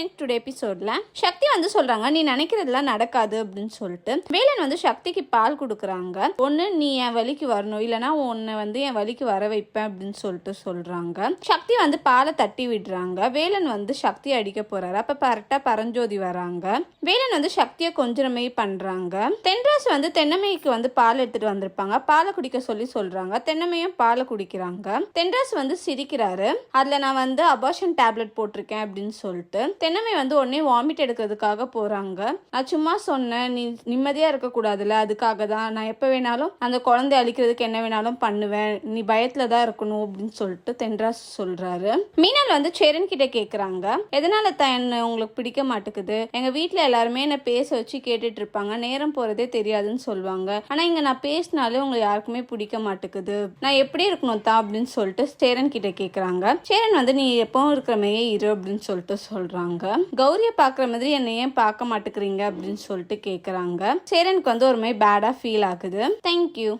Friends today எபிசோட்ல சக்தி வந்து சொல்றாங்க நீ நினைக்கிறதெல்லாம் நடக்காது அப்படின்னு சொல்லிட்டு. வேலன் வந்து சக்திக்கு பால் கொடுக்குறாங்க. ஒன்று நீ என் வழிக்கு வரணும். இல்லைனா உன்னை வந்து என் வழிக்கு வர வைப்பேன் அப்படின்னு சொல்லிட்டு சொல்றாங்க. சக்தி வந்து பாலை தட்டி விடுறாங்க. வேலன் வந்து சக்தி அடிக்க போறாரு. அப்ப கரெக்டாக பரஞ்சோதி வராங்க. வேலன் வந்து சக்தியை கொஞ்சமே பண்றாங்க. தென்ராசு வந்து தென்னமைக்கு வந்து பால் எடுத்துட்டு வந்திருப்பாங்க. பாலை குடிக்க சொல்லி சொல்றாங்க. தென்னமையும் பாலை குடிக்கிறாங்க. தென்ராஸ் வந்து சிரிக்கிறாரு. அதுல நான் வந்து அபார்ஷன் டேப்லெட் போட்டிருக்கேன் அப்படின்னு சொல்லிட்டு. தென்னமை வந்து உடனே வாமிட் எடுக்கிறதுக்காக போறாங்க. நான் சும்மா சொன்னேன் நீ நிம்மதியா இருக்கக்கூடாதுல்ல அதுக்காக தான் நான் எப்ப வேணாலும் அந்த குழந்தை அழிக்கிறதுக்கு என்ன வேணாலும் பண்ணுவேன். நீ பயத்துல தான் இருக்கணும் அப்படின்னு சொல்லிட்டு தென்ராஸ் சொல்றாரு. மீனல் வந்து சேரன் கிட்ட கேக்குறாங்க. எதனால தான் என்ன உங்களுக்கு பிடிக்க மாட்டேங்குது? எங்க வீட்டில் எல்லாருமே என்ன பேச வச்சு கேட்டுட்டு இருப்பாங்க. நேரம் போறதே தெரியாதுன்னு சொல்லுவாங்க. ஆனா இங்க நான் பேசினாலே உங்களை யாருக்குமே பிடிக்க மாட்டேங்குது. நான் எப்படி இருக்கணும் தான் அப்படின்னு சொல்லிட்டு சேரன் கிட்ட கேக்குறாங்க. சேரன் வந்து நீ எப்பவும் இருக்கிற மாதிரியே இரு அப்படின்னு சொல்லிட்டு சொல்றாங்க. கௌரியை பாக்குற மாதிரி என்னை ஏன் பார்க்க மாட்டேங்கிறீங்க அப்படின்னு சொல்லிட்டு கேக்குறாங்க. சேரனுக்கு வந்து ஒரு மாதிரி பேடா ஃபீல் ஆகுது. தேங்க்யூ